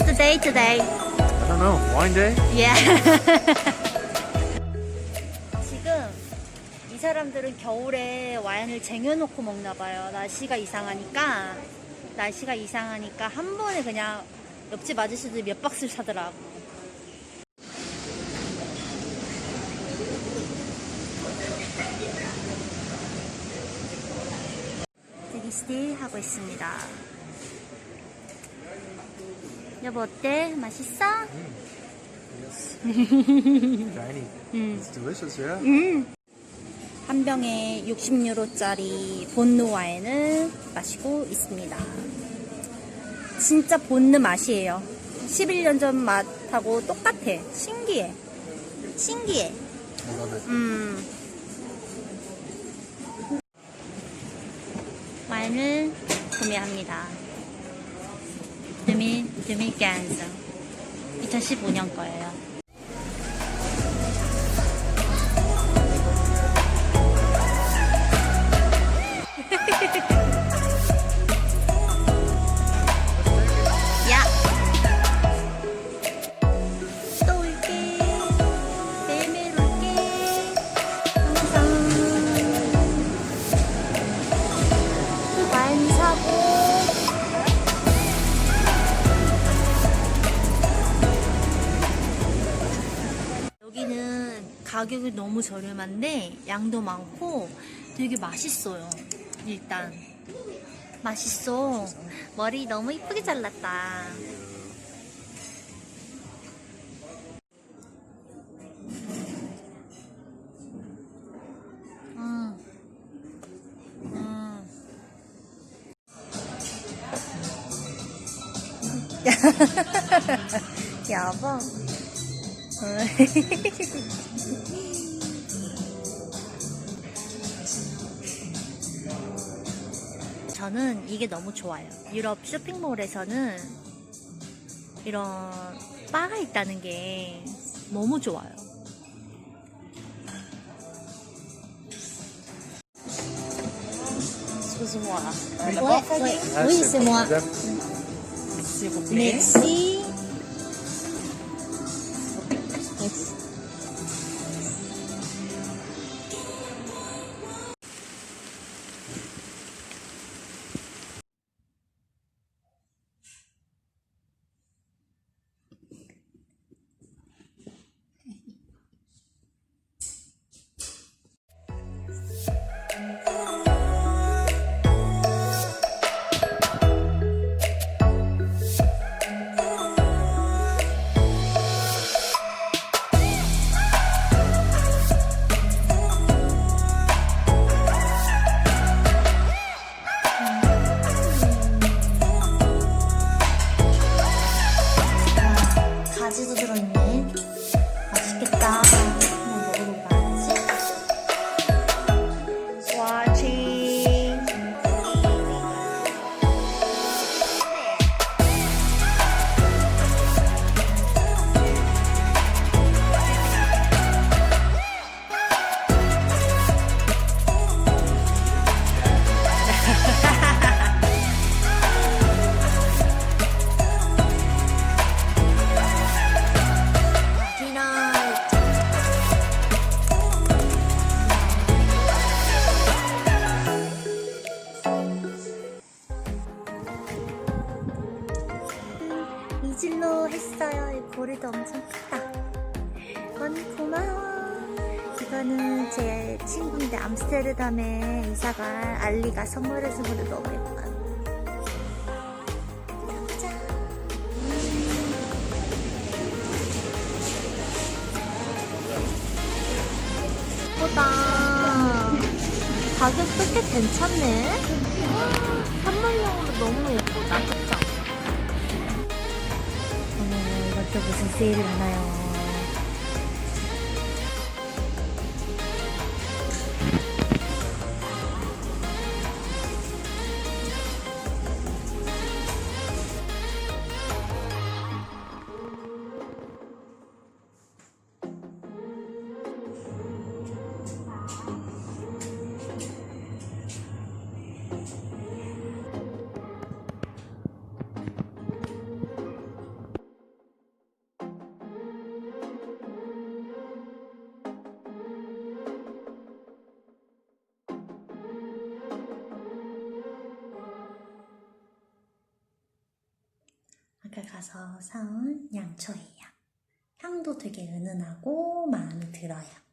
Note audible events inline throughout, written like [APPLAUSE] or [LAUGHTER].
What's the day today? I don't know. Wine day? Yeah. [LAUGHS] 지금 이 사람들은 겨울에 와인을 쟁여놓고 먹나 봐요. 날씨가 이상하니까 날씨가 이상하니까 한 번에 그냥 옆집 아저씨들 몇 박스를 사더라고. 데기스티 하고 있습니다. 여보 어때? 맛있어? Shiny. [LAUGHS] 음. It's delicious, yeah? 음. 한 병에 60유로짜리 본느 와인을 마시고 있습니다. 진짜 본느 맛이에요. 11년 전 맛하고 똑같아. 신기해. 신기해. I love it. 음. 와인을 구매합니다. 2000, 2015. 2015년 거예요. 가격이 너무 저렴한데 양도 많고 되게 맛있어요. 일단. 맛있어. 머리 너무 이쁘게 잘랐다. 음. 음. [LAUGHS] 여보. [LAUGHS] 저는 이게 너무 좋아요. 유럽 쇼핑몰에서는 이런 바가 있다는 게 너무 좋아요. Excusez-moi. Ouais, ouais. Ah, Oui, c'est moi. Merci. 엄청 크다. 언니 고마워. 이거는 제 친구인데 암스테르담에 이사간 알리가 선물해준 건데 [GASPS] 너무. 예쁘다. 가격도 꽤 괜찮네. 선물용으로 너무 어머, 이것도 무슨 세일 아까 가서 사온 양초예요. 향도 되게 은은하고 마음에 들어요.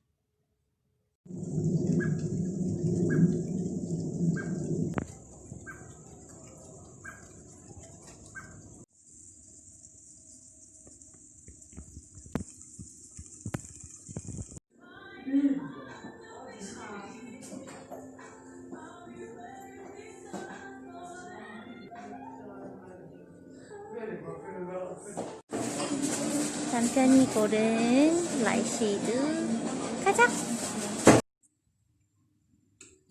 남편이 고른 라이시드 가자!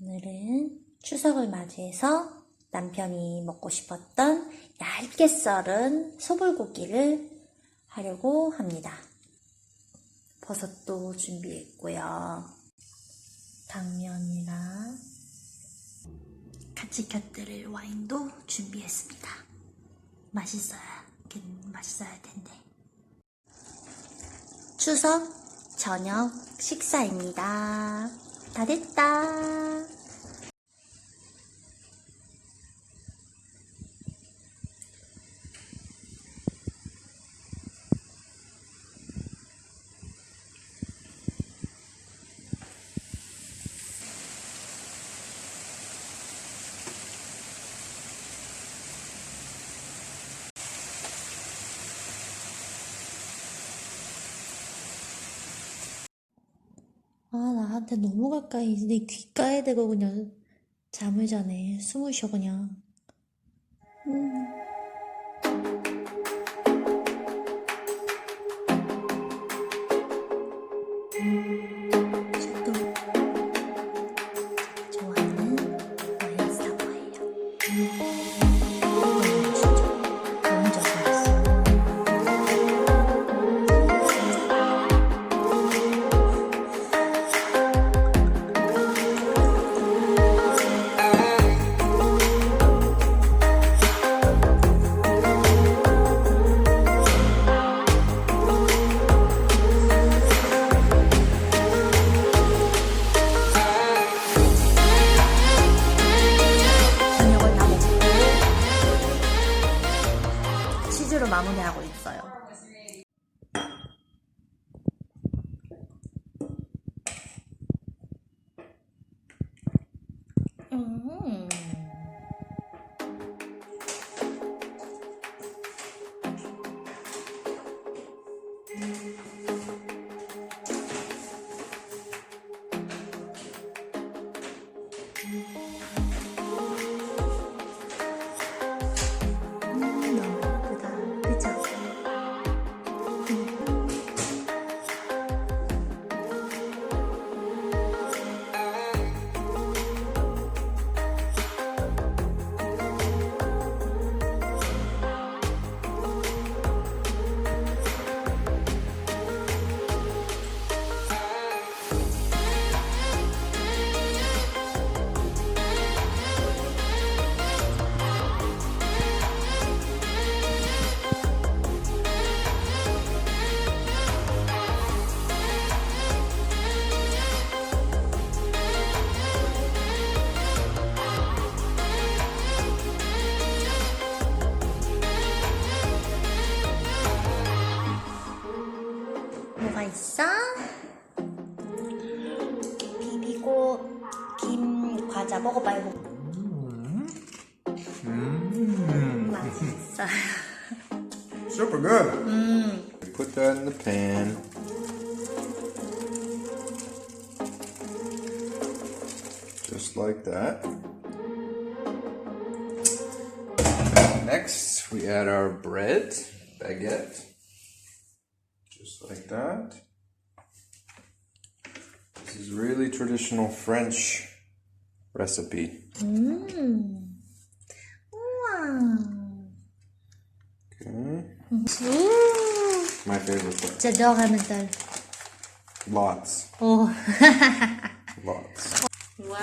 오늘은 추석을 맞이해서 남편이 먹고 싶었던 얇게 썰은 소불고기를 하려고 합니다. 버섯도 준비했고요. 당면이랑 같이 곁들일 와인도 준비했습니다. 맛있어 야, 맛있어야 텐데. 추석 저녁 식사입니다. 다 됐다. 아, 나한테 너무 가까이 내 귓가에 대고 그냥 잠을 자네. 숨을 쉬어 그냥. 음. 마무리하고 있어요. 음. 음, 김 과자 먹어봐 이거 Mmm. 맛있어 Super good. 음 Put that in the pan. Just like that. Next, we add our bread, baguette. Just like that. This is really traditional French recipe. Mm. Wow. Okay. My favorite. J'adore Lots. Oh. Lots. Wow.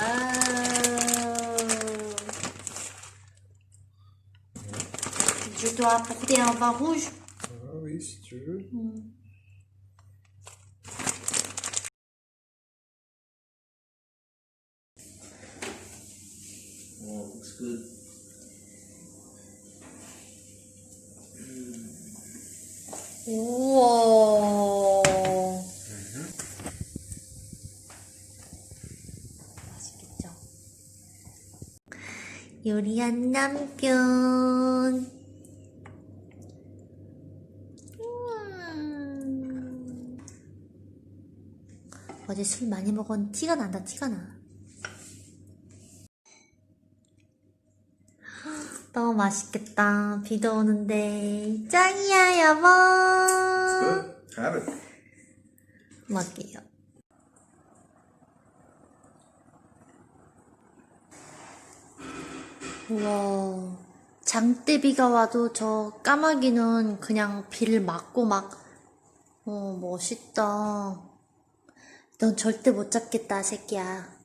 Je dois apporter un vin rouge. 우와. 맛있겠죠? 요리한 남편. 음. 어제 술 많이 먹은 티가 난다, 티가 나. 너무 맛있겠다. 비도 오는데. 짱이야, 여보. Good. Have it. 먹게요. 우와. 장대비가 와도 저 까마귀는 그냥 비를 맞고 막, 어, 멋있다. 넌 절대 못 잡겠다, 새끼야.